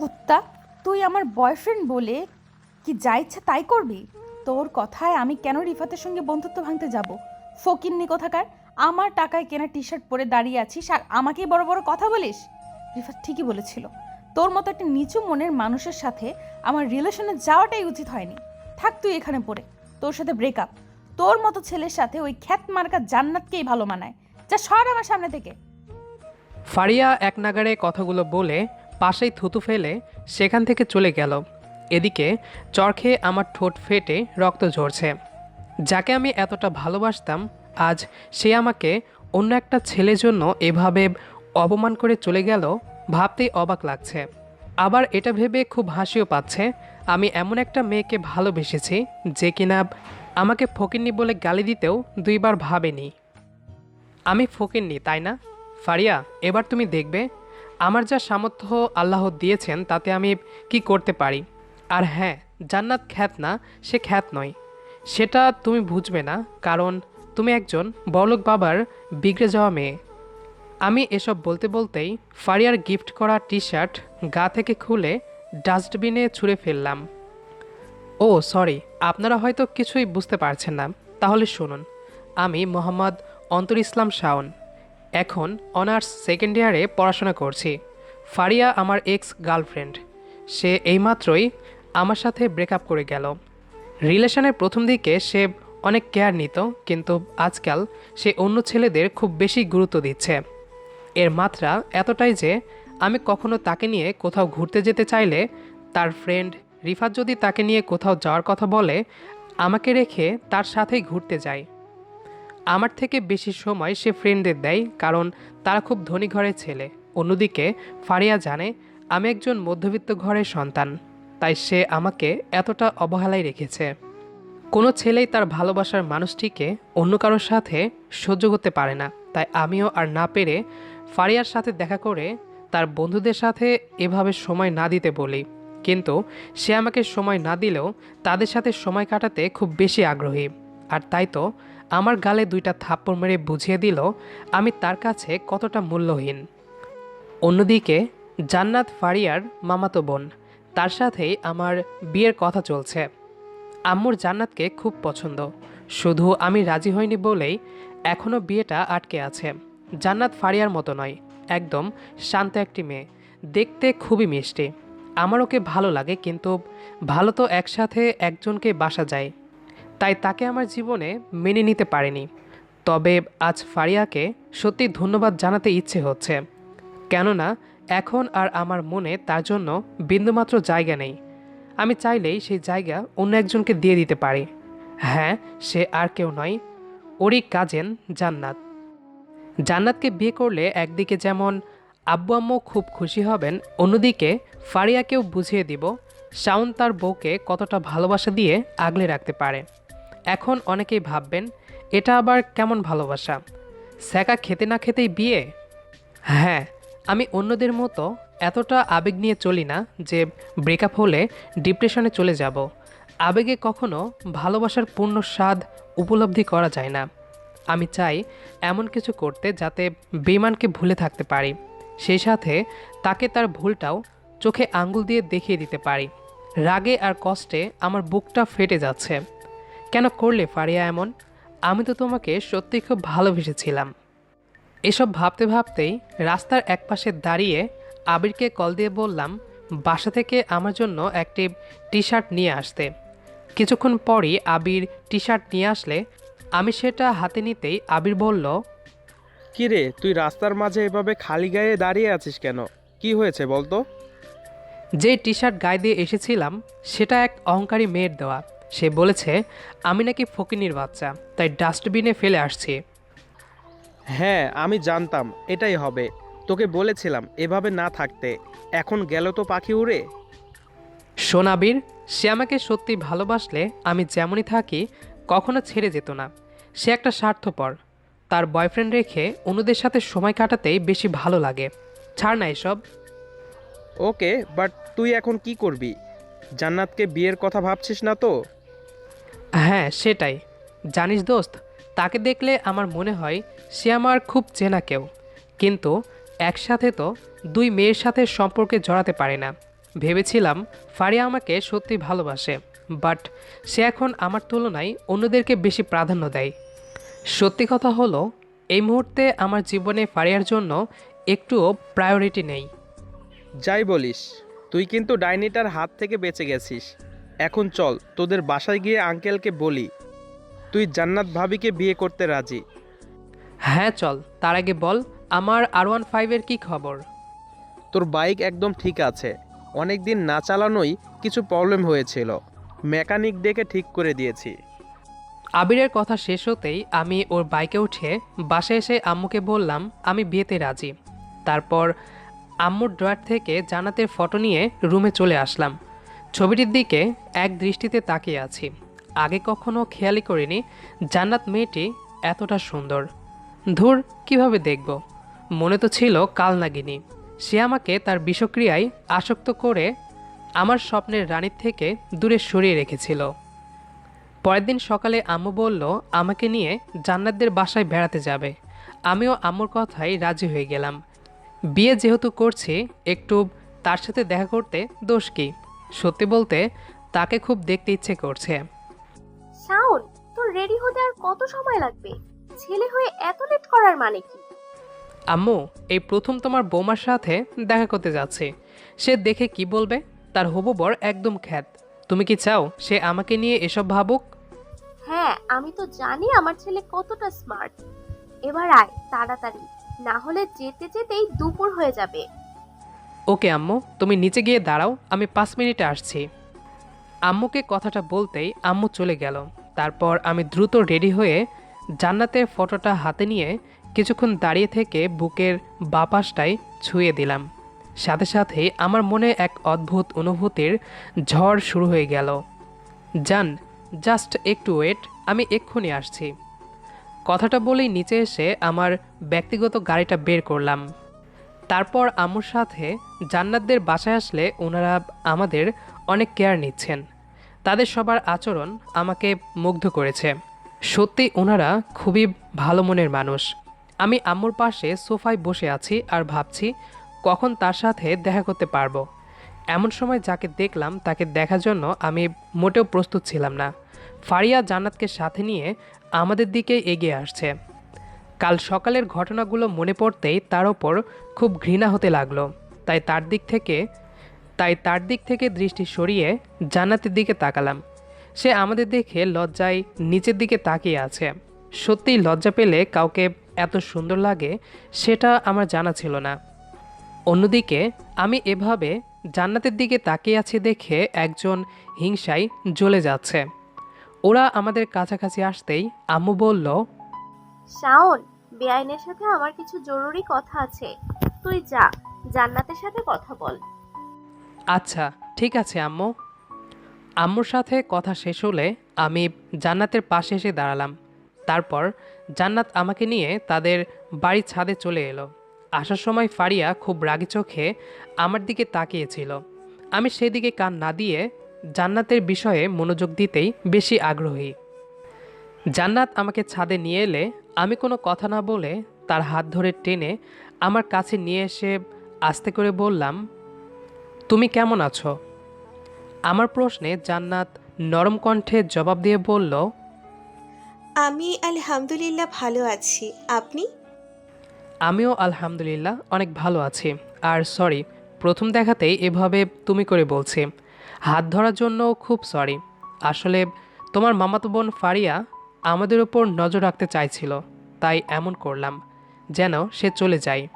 কুত্তা তুই আমার বয়ফ্রেন্ড বলে কি যা ইচ্ছা তাই করবি? তোর কথায় আমি কেন রিফাতের সঙ্গে বন্ধুত্ব ভাঙতে যাব? ফকিন্নি কোথাকার? আমার টাকায় কেনা টি শার্ট পরে দাঁড়িয়ে আছিস আর আমাকেই বড় বড় কথা বলিস? রিফাত ঠিকই বলেছিল। তোর মতো একটা নিচু মনের মানুষের সাথে আমার রিলেশনে যাওয়াটাই উচিত হয়নি। থাক তুই এখানে পড়ে। তোর সাথে ব্রেকআপ তোর মতো ছেলের সাথে ওই খ্যাত মার্কা জান্নাতকেই ভালো মানায়। যা সর আমার সামনে থেকে। ফারিয়া এক নাগারে কথাগুলো বলে পাশেই থুতু ফেলে সেখান থেকে চলে গেল। এদিকে চর খেয়ে আমার ঠোঁট ফেটে রক্ত ঝরছে। যাকে আমি এতটা ভালোবাসতাম, আজ সে আমাকে অন্য একটা ছেলের জন্য এভাবে অপমান করে চলে গেল ভাবতেই অবাক লাগছে। আবার এটা ভেবে খুব হাসিও পাচ্ছে, আমি এমন একটা মেয়েকে ভালোবেসেছি যে কিনা আমাকে ফকিন্নি বলে গালি দিতেও দুইবার ভাবেনি। আমি ফকিরনি তাই না? ফারিয়া, এবার তুমি দেখবে আমার যা সামর্থ্য আল্লাহ দিয়েছেন, তাতে আমি কি করতে পারি? আর হ্যাঁ জান্নাত খ্যাত না, সে খ্যাত নয়। সেটা তুমি বুঝবে না, কারণ তুমি একজন বলক বাবার বিগড়ে যাওয়া মেয়ে। আমি এসব বলতে বলতেই ফারিয়ার গিফট করা টি শার্ট গা থেকে খুলে ডাস্টবিনে ছুঁড়ে ফেললাম। ও, সরি, আপনারা হয়তো কিছুই বুঝতে পারছেন না। তাহলে শুনুন, আমি মোহাম্মদ অন্তর ইসলাম শাওন। এখন অনার্স সেকেন্ড ইয়ারে পড়াশোনা করছি। ফারিয়া আমার এক্স গার্লফ্রেন্ড সে এইমাত্রই আমার সাথে ব্রেকআপ করে গেল। রিলেশনের প্রথম দিকে সে অনেক কেয়ার নিত, কিন্তু আজকাল সে অন্য ছেলেদের খুব বেশি গুরুত্ব দিচ্ছে। এর মাত্রা এতটাই যে আমি কখনো তাকে নিয়ে কোথাও ঘুরতে যেতে চাইলে তার ফ্রেন্ড রিফাত যদি তাকে নিয়ে কোথাও যাওয়ার কথা বলে, আমাকে রেখে তার সাথেই ঘুরতে যায় আমার থেকে বেশি সময় সে ফ্রেন্ডদের দেয় কারণ তারা খুব ধনী ঘরের ছেলে। অন্যদিকে ফারিয়া জানে, আমি একজন মধ্যবিত্ত ঘরের সন্তান, তাই সে আমাকে এতটা অবহেলায় রেখেছে। কোনো ছেলেই তার ভালোবাসার মানুষটিকে অন্য কারোর সাথে সহ্য করতে পারে না, তাই আমিও আর না পেরে ফারিয়ার সাথে দেখা করে তার বন্ধুদের সাথে এভাবে সময় না দিতে বলি। কিন্তু সে আমাকে সময় না দিলেও তাদের সাথে সময় কাটাতে খুব বেশি আগ্রহী। আর তাই তো আমার গালে দুইটা থাপ্পড় মেরে বুঝিয়ে দিল আমি তার কাছে কতটা মূল্যহীন। অন্যদিকে, জান্নাত ফারিয়ার মামাতো বোন, তার সাথেই আমার বিয়ের কথা চলছে। আম্মুর জান্নাতকে খুব পছন্দ। শুধু আমি রাজি হইনি বলেই এখনও বিয়েটা আটকে আছে। জান্নাত ফারিয়ার মতো নয়, একদম শান্ত একটি মেয়ে। দেখতে খুবই মিষ্টি। আমার ওকে ভালো লাগে, কিন্তু ভালো তো একসাথে একজনকে বাসা যায়। তাই তাকে আমার জীবনে মেনে নিতে পারিনি। তবে আজ ফারিয়াকে সত্যি ধন্যবাদ জানাতে ইচ্ছে হচ্ছে। কেননা, এখন আর আমার মনে তার জন্য বিন্দুমাত্র জায়গা নেই। আমি চাইলেই সেই জায়গা অন্য একজনকে দিয়ে দিতে পারি। হ্যাঁ সে আর কেউ নয়, ওরই কাজেন জান্নাত। জান্নাতকে বিয়ে করলে একদিকে যেমন আব্বু আম্মু খুব খুশি হবেন, অন্যদিকে ফারিয়াকেও বুঝিয়ে দিব, শাওন তার বউকে কতটা ভালোবাসা দিয়ে আগলে রাখতে পারে। এখন অনেকেই ভাববেন, এটা আবার কেমন ভালোবাসা? স্যাকা খেতে না খেতেই বিয়ে? হ্যাঁ আমি অন্যদের মতো এতটা আবেগ নিয়ে চলি না যে ব্রেকআপ হলে ডিপ্রেশনে চলে যাব। আবেগে কখনো ভালোবাসার পূর্ণ স্বাদ উপলব্ধি করা যায় না। আমি চাই এমন কিছু করতে যাতে বেইমানকে ভুলে থাকতে পারি। সেই সাথে তাকে তার ভুলটাও চোখে আঙ্গুল দিয়ে দেখিয়ে দিতে পারি। রাগে আর কষ্টে আমার বুকটা ফেটে যাচ্ছে। কেন করলে ফারিয়া এমন? আমি তো তোমাকে সত্যি খুব ভালোবেসেছিলাম। এসব ভাবতে ভাবতেই রাস্তার একপাশে দাঁড়িয়ে আবিরকে কল দিয়ে বললাম বাসা থেকে আমার জন্য একটি টি শার্ট নিয়ে আসতে। কিছুক্ষণ পরই আবির টি শার্ট নিয়ে আসলে। আমি সেটা হাতে নিতেই আবির বলল কিরে তুই রাস্তার মাঝে এভাবে খালি গায়ে দাঁড়িয়ে আছিস কেন? কি হয়েছে বলতো? যে টি শার্ট গায়ে দিয়ে এসেছিলাম সেটা এক অহংকারী মেয়ের দেওয়া। সে বলেছে আমি নাকি ফকিনির বাচ্চা তাই ডাস্টবিনে ফেলে আসছি। হ্যাঁ আমি জানতাম এটাই হবে। তোকে বলেছিলাম এভাবে না থাকতে। এখন গেল তো পাখি উড়ে। সোনাবির সে আমাকে সত্যি ভালোবাসলে আমি যেমনই থাকি কখনো ছেড়ে যেত না। সে একটা স্বার্থপর। তার বয়ফ্রেন্ড রেখে অন্যদের সাথে সময় কাটাতেই বেশি ভালো লাগে। ছাড় না এসব। ওকে বাট তুই এখন কি করবি? জান্নাতকে বিয়ের কথা ভাবছিস না তো? হ্যাঁ সেটাই। জানিস দোস্ত, তাকে দেখলে আমার মনে হয় সে আমার খুব চেনা কেউ। কিন্তু একসাথে তো দুই মেয়ের সাথে সম্পর্কে জড়াতে পারে না। ভেবেছিলাম ফারিয়া আমাকে সত্যি ভালোবাসে, বাট সে এখন আমার তুলনায় অন্যদেরকে বেশি প্রাধান্য দেয়। সত্যি কথা হলো, এই মুহূর্তে আমার জীবনে ফারিয়ার জন্য একটুও প্রায়োরিটি নেই। যাই বলিস, তুই কিন্তু ডাইনিটার হাত থেকে বেঁচে গেছিস। এখন চল তোদের বাসায় গিয়ে আঙ্কেলকে বলি। তুই জান্নাত ভাবিকে বিয়ে করতে রাজি। হ্যাঁ চল তার আগে বল আমার আর ওয়ান ফাইভের কী খবর? তোর বাইক একদম ঠিক আছে। অনেক দিন না চালানোই কিছু প্রবলেম হয়েছিল। মেকানিক ডেকে ঠিক করে দিয়েছি। আবিরের কথা শেষ হতেই আমি ওর বাইকে উঠে বাসায় এসে আম্মুকে বললাম আমি বিয়েতে রাজি। তারপর আম্মুর ড্রয়ার থেকে জানাতের ফটো নিয়ে রুমে চলে আসলাম। ছবিটির দিকে এক দৃষ্টিতে তাকিয়ে আছি। আগে কখনো খেয়ালই করিনি জান্নাত মেয়েটি এতটা সুন্দর। ধুর, কীভাবে দেখব? মনে তো ছিল কাল নাগিনী। সে আমাকে তার বিষক্রিয়ায় আসক্ত করে আমার স্বপ্নের রানীর থেকে দূরে সরিয়ে রেখেছিল। পরের দিন সকালে আম্মু বলল, আমাকে নিয়ে জান্নাতদের বাসায় বেড়াতে যাবে। আমিও আম্মুর কথাই রাজি হয়ে গেলাম। বিয়ে যেহেতু করছি, একটু তার সাথে দেখা করতে দোষ কি? সত্যি বলতে তাকে খুব দেখতে ইচ্ছে করছে। শাওন তোর রেডি হতে আর কত সময় লাগবে? ছেলে হয়ে এত লেট করার মানে কি? আম্মু এই প্রথম তোমার বৌমার সাথে দেখা করতে যাচ্ছে। সে দেখে কি বলবে? তার হবু বর একদম খ্যাত। তুমি কি চাও সে আমাকে নিয়ে এসব ভাবুক? হ্যাঁ আমি তো জানি আমার ছেলে কতটা স্মার্ট। এবার আয় তাড়াতাড়ি। না হলে যেতে যেতেই দুপুর হয়ে যাবে। ওকে আম্মু, তুমি নিচে গিয়ে দাঁড়াও, আমি পাঁচ মিনিটে আসছি। আম্মুকে কথাটা বলতেই আম্মু চলে গেল। তারপর আমি দ্রুত রেডি হয়ে জান্নাতের ফটোটা হাতে নিয়ে কিছুক্ষণ দাঁড়িয়ে থেকে বুকের বাপাসটাই ছুঁয়ে দিলাম। সাথে সাথেই আমার মনে এক অদ্ভুত অনুভূতির ঝড় শুরু হয়ে গেল। জান, জাস্ট একটু ওয়েট, আমি এক্ষুনি আসছি। কথাটা বলেই নিচে এসে আমার ব্যক্তিগত গাড়িটা বের করলাম। তারপর আম্মুর সাথে জান্নাতদের বাসায় আসলে ওনারা আমাদের অনেক কেয়ার নিচ্ছেন। তাদের সবার আচরণ আমাকে মুগ্ধ করেছে। সত্যি ওনারা খুবই ভালো মনের মানুষ। আমি আম্মুর পাশে সোফায় বসে আছি আর ভাবছি কখন তার সাথে দেখা করতে পারব। এমন সময় যাকে দেখলাম তাকে দেখার জন্য আমি মোটেও প্রস্তুত ছিলাম না। ফারিয়া জান্নাতকে সাথে নিয়ে আমাদের দিকে এগিয়ে আসছে। কাল সকালের ঘটনাগুলো মনে পড়তেই তার ওপর খুব ঘৃণা হতে লাগল। তাই তার দিক থেকে, তাই তার দিক থেকে দৃষ্টি সরিয়ে জান্নাতের দিকে তাকালাম। সে আমাদের দেখে লজ্জায় নিচের দিকে তাকিয়ে আছে। সত্যিই লজ্জা পেলে কাউকে এত সুন্দর লাগে সেটা আমার জানা ছিল না। অন্যদিকে আমি এভাবে জান্নাতের দিকে তাকিয়ে আছি দেখে একজন হিংসায় জ্বলে যাচ্ছে। ওরা আমাদের কাছাকাছি আসতেই আম্মু বলল, শাওন বেআইনের সাথে আমার কিছু জরুরি কথা আছে। তুই যা, জান্নাতের সাথে কথা বল। আচ্ছা ঠিক আছে, আম্মু। আম্মুর সাথে কথা শেষ হলে আমি জান্নাতের পাশে এসে দাঁড়ালাম। তারপর জান্নাত আমাকে নিয়ে তাদের বাড়ির ছাদে চলে এলো। আসার সময় ফারিয়া খুব রাগি চোখে আমার দিকে তাকিয়েছিল। আমি সেদিকে কান না দিয়ে জান্নাতের বিষয়ে মনোযোগ দিতেই বেশি আগ্রহী। জান্নাত আমাকে ছাদে নিয়ে এলে আমি কোনো কথা না বলে তার হাত ধরে টেনে আমার কাছে নিয়ে এসে আস্তে করে বললাম তুমি কেমন আছো? আমার প্রশ্নে জান্নাত নরম কণ্ঠে জবাব দিয়ে বলল আমি আলহামদুলিল্লাহ ভালো আছি। আপনি? আমিও আলহামদুলিল্লাহ অনেক ভালো আছি। আর সরি প্রথম দেখাতেই এভাবে তুমি করে বলছি। হাত ধরার জন্য খুব সরি। আসলে তোমার মামাতো বোন ফারিয়া আমাদের ওপর নজর রাখতে চাইছিল তাই এমন করলাম যেন সে চলে যায়।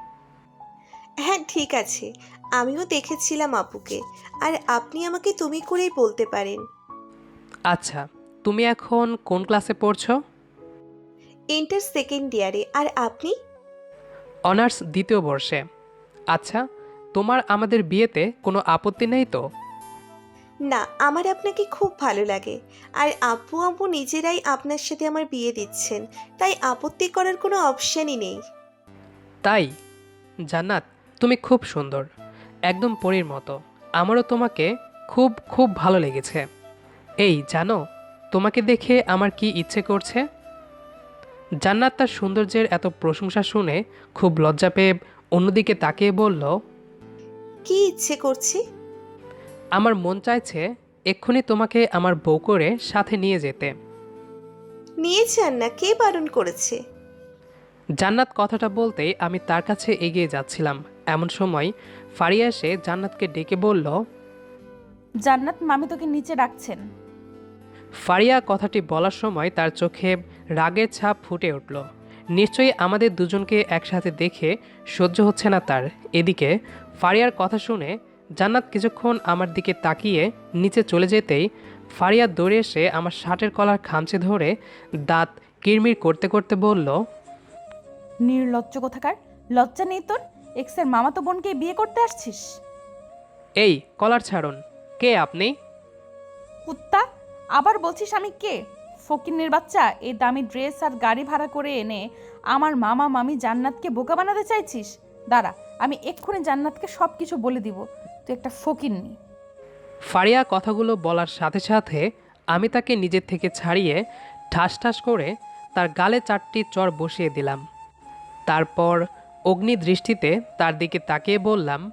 হ্যাঁ ঠিক আছে। আমিও দেখেছিলাম আপুকে। আর আপনি আমাকে তুমি করেই বলতে পারেন। আচ্ছা তুমি এখন কোন ক্লাসে পড়ছো? ইন্টার সেকেন্ড ইয়ারে। আর আপনি? অনার্স দ্বিতীয় বর্ষে। আচ্ছা তোমার আমাদের বিয়েতে কোনো আপত্তি নেই তো? না আমার আপনাকে খুব ভালো লাগে। আর আপু আম্মু নিজেরাই আপনার সাথে আমার বিয়ে দিচ্ছেন তাই আপত্তি করার কোনো অপশানই নেই। তাই? জান্নাত তুমি খুব সুন্দর। একদম পরীর মতো। আমারও তোমাকে খুব খুব ভালো লেগেছে। এই জানো তোমাকে দেখে আমার কি ইচ্ছে করছে? জান্নাত তার সৌন্দর্যের এত প্রশংসা শুনে খুব লজ্জা পেয়ে অন্যদিকে তাকিয়ে বলল কি ইচ্ছে করছে? আমার মন চাইছে এক্ষুনি তোমাকে আমার বউ করে সাথে নিয়ে যেতে। নিয়ে যান না কে বারণ করেছে? জান্নাত কথাটা বলতেই আমি তার কাছে এগিয়ে যাচ্ছিলাম। এমন সময় ফারিয়া এসে জান্নাতকে ডেকে বলল জান্নাত মামি তোকে নিচে ডাকছেন। ফারিয়া কথাটি বলার সময় তার চোখে রাগের ছাপ ফুটে উঠল। নিশ্চয়ই আমাদের দুজনকে একসাথে দেখে সহ্য হচ্ছে না তার। এদিকে ফারিয়ার কথা শুনে জান্নাত কিছুক্ষণ আমার দিকে তাকিয়ে নিচে চলে যেতেই ফারিয়া দৌড়ে এসে আমার শার্টের কলার খামচে ধরে দাঁত কিরমির করতে করতে বলল নির্লজ্জ কোথাকার? লজ্জা নেই তোর? এক্সের মামাতো বোনকে বিয়ে করতে আসছিস। এই কলার ছাড়ুন। কে আপনি? কুত্তা? আবার বলছিস আমি কে? ফকিন্নের বাচ্চা এই দামি ড্রেস আর গাড়ি ভাড়া করে এনে আমার মামা মামি জান্নাতকে বোকা বানাতে চাইছিস? দাঁড়া আমি এক্ষুনি জান্নাতকে সব কিছু বলে দিব। তুই একটা ফকিন্নি ফারিয়া কথাগুলো বলার সাথে সাথে আমি তাকে নিজের থেকে ছাড়িয়ে ঠাস ঠাস করে তার গালে চারটি চর বসিয়ে দিলাম। তারপর অগ্নি দৃষ্টিতে তার দিকে তাকিয়ে বললাম,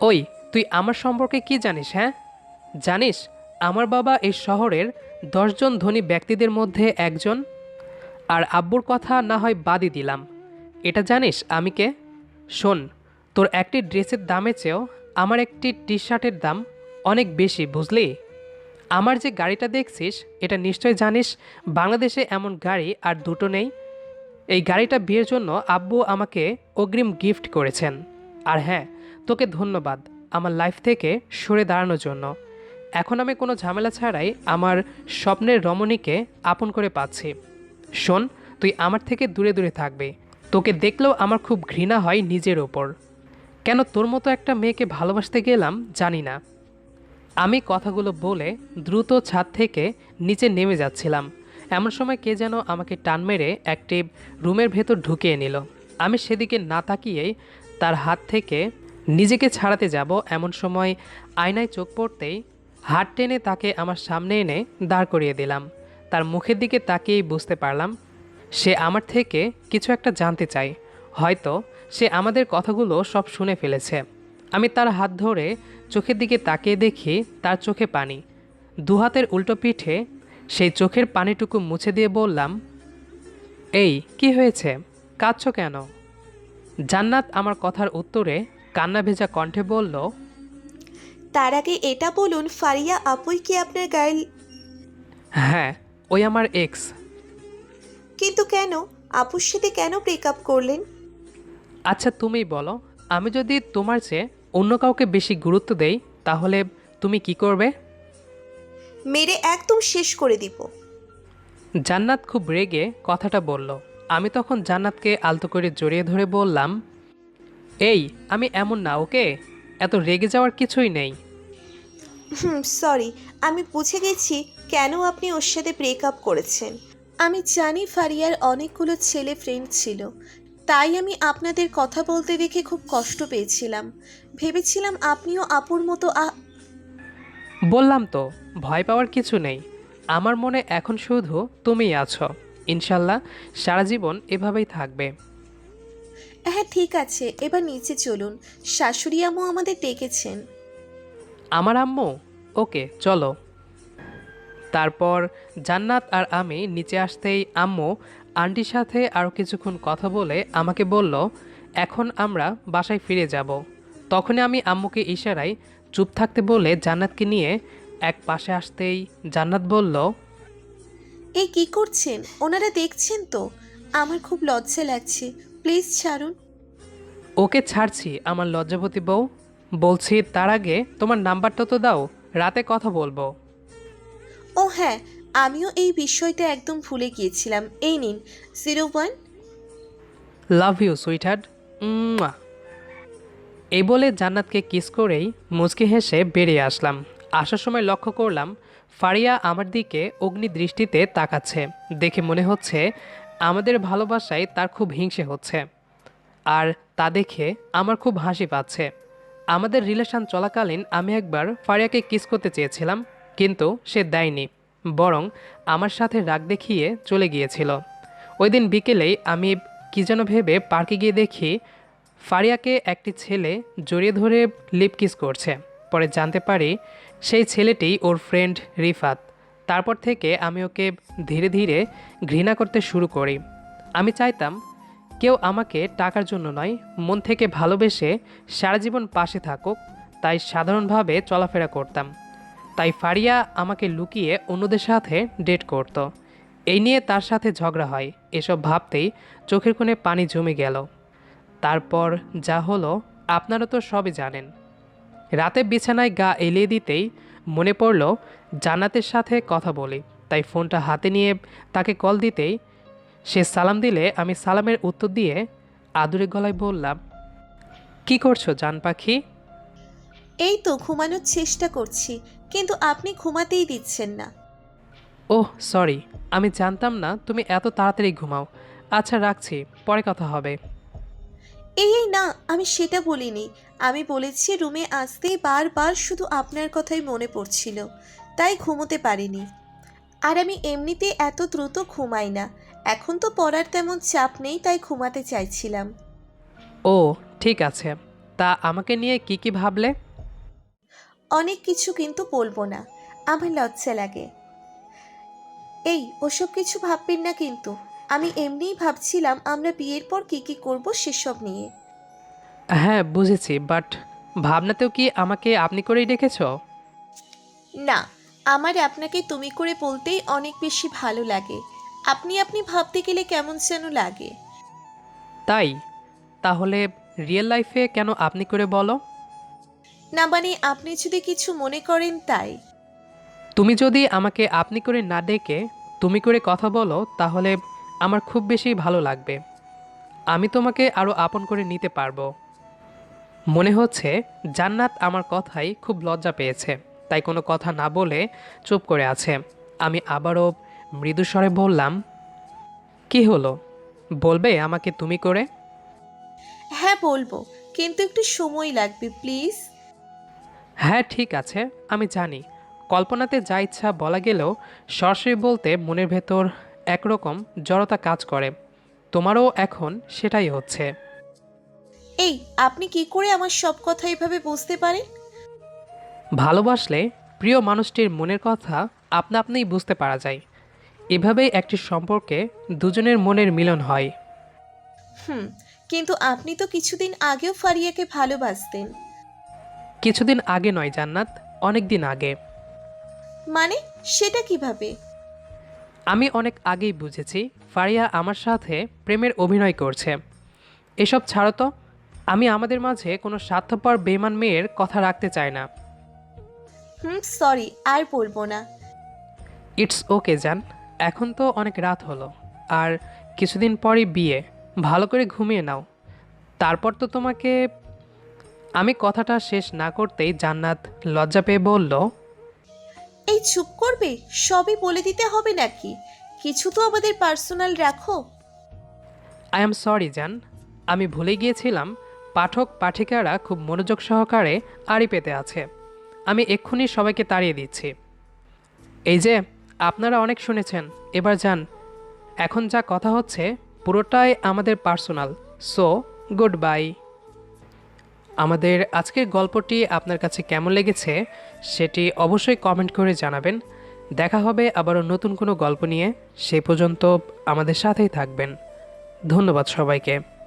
ওই, তুই আমার সম্পর্কে কি জানিস হ্যাঁ? জানিস, আমার বাবা এই শহরের দশজন ধনী ব্যক্তিদের মধ্যে একজন। আর আব্বুর কথা না হয় বাদই দিলাম। এটা জানিস, আমি কে? শোন, তোর একটি ড্রেসের দামে চেয়েও আমার একটি টি শার্টের দাম অনেক বেশি, বুঝলি? আমার যে গাড়িটা দেখছিস, এটা নিশ্চয় জানিস, বাংলাদেশে এমন গাড়ি আর দুটো নেই। এই গাড়িটা বিয়ের জন্য আব্বু আমাকে অগ্রিম গিফট করেছেন। আর হ্যাঁ তোকে ধন্যবাদ, আমার লাইফ থেকে সরে দাঁড়ানোর জন্য। এখন আমি কোনো ঝামেলা ছাড়াই আমার স্বপ্নের রমণীকে আপন করে পাচ্ছি। শোন, তুই আমার থেকে দূরে দূরে থাকবে। তোকে দেখলেও আমার খুব ঘৃণা হয় নিজের ওপর। কেন তোর মতো একটা মেয়েকে ভালোবাসতে গেলাম জানি না। আমি কথাগুলো বলে দ্রুত ছাদ থেকে নিচে নেমে যাচ্ছিলাম। এমন সময় কে যেন আমাকে টান মেরে একটি রুমের ভেতর ঢুকিয়ে নিল। আমি সেদিকে না তাকিয়েই তার হাত থেকে নিজেকে ছাড়াতে যাব এমন সময় আয়নায় চোখ পড়তেই হাত টেনে তাকে আমার সামনে এনে দাঁড় করিয়ে দিলাম। তার মুখের দিকে তাকিয়েই বুঝতে পারলাম, সে আমার থেকে কিছু একটা জানতে চায়। হয়তো সে আমাদের কথাগুলো সব শুনে ফেলেছে। আমি তার হাত ধরে চোখের দিকে তাকিয়ে দেখি তার চোখে পানি। দু হাতের উল্টো পিঠে সেই চোখের পানিটুকু মুছে দিয়ে বললাম এই কি হয়েছে? কাঁদছ কেন? জান্নাত আমার কথার উত্তরে কান্না ভেজা কণ্ঠে বলল তার আগে এটা বলুন ফারিয়া আপুই কি আপনার গায়ে হ্যাঁ ওই আমার এক্স। কিন্তু কেন? আপুর সাথে কেন ব্রেকআপ করলেন? আচ্ছা তুমি বলো। আমি যদি তোমার চেয়ে অন্য কাউকে বেশি গুরুত্ব দেই তাহলে তুমি কি করবে? মেরে একদম শেষ করে দিব। জান্নাত খুব রেগে কথাটা বলল। আমি তখন জান্নাতকে আলতো করে জড়িয়ে ধরে বললাম এই আমি এমন না ওকে? এত রেগে যাওয়ার কিছুই নেই। হুম সরি আমি বুঝে গেছি কেন আপনি ওর সাথে ব্রেকআপ করেছেন। আমি জানি ফারিয়ার অনেকগুলো ছেলে ফ্রেন্ড ছিল। তাই আমি আপনাদের কথা বলতে দেখে খুব কষ্ট পেয়েছিলাম। ভেবেছিলাম আপনিও আপুর মতো আ- বললাম তো ভয় পাওয়ার কিছু নেই। আমার মনে এখন শুধু তুমিই আছো। ইনশাল্লাহ সারা জীবন এভাবেই থাকবে। হ্যাঁ ঠিক আছে এবার নিচে চলুন। শাশুড়ি আমু আমাদের ডেকেছেন। আমার আম্মু? ওকে চলো। তারপর জান্নাত আর আমি নিচে আসতেই আম্মু আন্টির সাথে আরও কিছুক্ষণ কথা বলে আমাকে বলল এখন আমরা বাসায় ফিরে যাব। তখনই আমি আম্মুকে ইশারায় চুপ থাকতে বলে জান্নাতকে নিয়ে এক পাশে আসতেই জান্নাত বলল এই কি করছেন? ওনারা দেখছেন তো। আমার খুব লজ্জা লাগছে। প্লিজ ছাড়ুন। ওকে ছাড়ছি আমার লজ্জাপতি বউ। বলছি তার আগে তোমার নাম্বারটা তো দাও রাতে কথা বলব। ও হ্যাঁ আমিও এই বিষয়টা একদম ভুলে গিয়েছিলাম। এই নিন, zero one. Love you, sweetheart. এই বলে জান্নাতকে কিস করেই মুচকি হেসে বেরিয়ে আসলাম। আসার সময় লক্ষ্য করলাম, ফারিয়া আমার দিকে অগ্নি দৃষ্টিতে তাকাচ্ছে। দেখে মনে হচ্ছে আমাদের ভালোবাসায় তার খুব হিংসে হচ্ছে। আর তা দেখে আমার খুব হাসি পাচ্ছে। আমাদের রিলেশন চলাকালীন আমি একবার ফারিয়াকে কিস করতে চেয়েছিলাম, কিন্তু সে দেয়নি। বরং আমার সাথে রাগ দেখিয়ে চলে গিয়েছিল। ওই দিন বিকেলেই আমি কী যেন ভেবে পার্কে গিয়ে দেখি ফারিয়াকে একটি ছেলে জড়িয়ে ধরে লিপ কিস করছে। পরে জানতে পারি সেই ছেলেটি ওর ফ্রেন্ড রিফাত। তারপর থেকে আমি ওকে ধীরে ধীরে ঘৃণা করতে শুরু করি। আমি চাইতাম কেউ আমাকে টাকার জন্য নয়, মন থেকে ভালোবেসে সারা জীবন পাশে থাকুক, তাই সাধারণভাবে চলাফেরা করতাম। তাই ফারিয়া আমাকে লুকিয়ে অন্যদের সাথে ডেট করত। এই নিয়ে তার সাথে ঝগড়া হয়। এসব ভাবতেই চোখের কোণে পানি জমে গেল। তারপর যা হলো, আপনারা তো সবই জানেন। রাতে বিছানায় গা এলিয়ে দিতেই মনে পড়ল, জান্নাতের সাথে কথা বলি। তাই ফোনটা হাতে নিয়ে তাকে কল দিতেই সে সালাম দিলে আমি সালামের উত্তর দিয়ে আদুরে গলায় বললাম, কি করছ জান পাখি? এই তো ঘুমানোর চেষ্টা করছি কিন্তু আপনি ঘুমাতেই দিচ্ছেন না। ওহ সরি আমি জানতাম না তুমি এত তাড়াতাড়ি ঘুমাও। আচ্ছা রাখছি পরে কথা হবে। এই এই না আমি সেটা বলিনি। আমি বলেছি রুমে আসতেই বারবার শুধু আপনার কথাই মনে পড়ছিল তাই ঘুমোতে পারিনি। আর আমি এমনিতে এত দ্রুত ঘুমাই না এখন তো পড়ার তেমন চাপ নেই তাই ঘুমাতে চাইছিলাম। ও ঠিক আছে। তা আমাকে নিয়ে কি কি ভাবলে? অনেক কিছু কিন্তু বলব না আমার লজ্জা লাগে। এই ওসব কিছু ভাববেন না কিন্তু আমি এমনিই ভাবছিলাম আমরা বিয়ের পর কি কি করব সেসব নিয়ে। হ্যাঁ বুঝেছি বাট ভাবনাতেও কি আমাকে আপনি করেই ডেকেছ? না আমার আপনাকে তুমি করে বলতেই অনেক বেশি ভালো লাগে। আপনি আপনি ভাবতে গেলে কেমন যেন লাগে। তাই? তাহলে রিয়েল লাইফে কেন আপনি করে বলো? না মানে আপনি যদি কিছু মনে করেন তাই। তুমি যদি আমাকে আপনি করে না ডেকে তুমি করে কথা বলো তাহলে আমার খুব বেশি ভালো লাগবে। আমি তোমাকে আরও আপন করে নিতে পারব। মনে হচ্ছে জান্নাত আমার কথাই খুব লজ্জা পেয়েছে তাই কোনো কথা না বলে চুপ করে আছে। আমি আবারও মৃদুস্বরে বললাম কি হলো? বলবে আমাকে তুমি করে? হ্যাঁ বলব কিন্তু একটু সময় লাগবে প্লিজ। হ্যাঁ ঠিক আছে আমি জানি। কল্পনাতে যা ইচ্ছা বলা গেলেও সরাসরি বলতে মনের ভেতর একরকম জড়তা কাজ করে। তোমারও এখন সেটাই হচ্ছে। এই আপনি কি করে আমার সব কথা এভাবে বুঝতে পারেন? ভালোবাসলে প্রিয় মানুষটির মনের কথা আপনা আপনিই বুঝতে পারা যায়। এভাবেই একটি সম্পর্কে দুজনের মনের মিলন হয়। হুম কিন্তু আপনি তো কিছুদিন আগেও ফারিয়াকে ভালোবাসতেন। কিছুদিন আগে নয় জান্নাত অনেক দিন আগে। মানে সেটা কীভাবে? আমি অনেক আগেই বুঝেছি ফারিয়া আমার সাথে প্রেমের অভিনয় করছে। এসব ছাড়ো তো আমি আমাদের মাঝে কোনো স্বার্থপর বেমান মেয়ের কথা রাখতে চাই না। হুম সরি আর বলব না। ইটস ওকে জান। এখন তো অনেক রাত হলো আর কিছুদিন পরই বিয়ে। ভালো করে ঘুমিয়ে নাও। তারপর তো তোমাকে আমি কথাটা শেষ না করতেই জান্নাত লজ্জা পেয়ে বলল এই চুপ করবে? সবই বলে দিতে হবে নাকি? কিছু তো আমাদের পার্সোনাল রাখো। আই এম সরি জান। আমি ভুলে গিয়েছিলাম। পাঠক পাঠিকারা খুব মনোযোগ সহকারে আড়ি পেতে আছে। আমি এক্ষুনি সবাইকে তাড়িয়ে দিচ্ছি। এই যে আপনারা অনেক শুনেছেন। এবার যান এখন যা কথা হচ্ছে পুরোটাই আমাদের পার্সোনাল। সো গুড বাই আমাদের আজকের গল্পটি আপনার কাছে কেমন লেগেছে সেটি অবশ্যই কমেন্ট করে জানাবেন। দেখা হবে আবারও নতুন কোনো গল্প নিয়ে। সেই পর্যন্ত আমাদের সাথেই থাকবেন। ধন্যবাদ সবাইকে।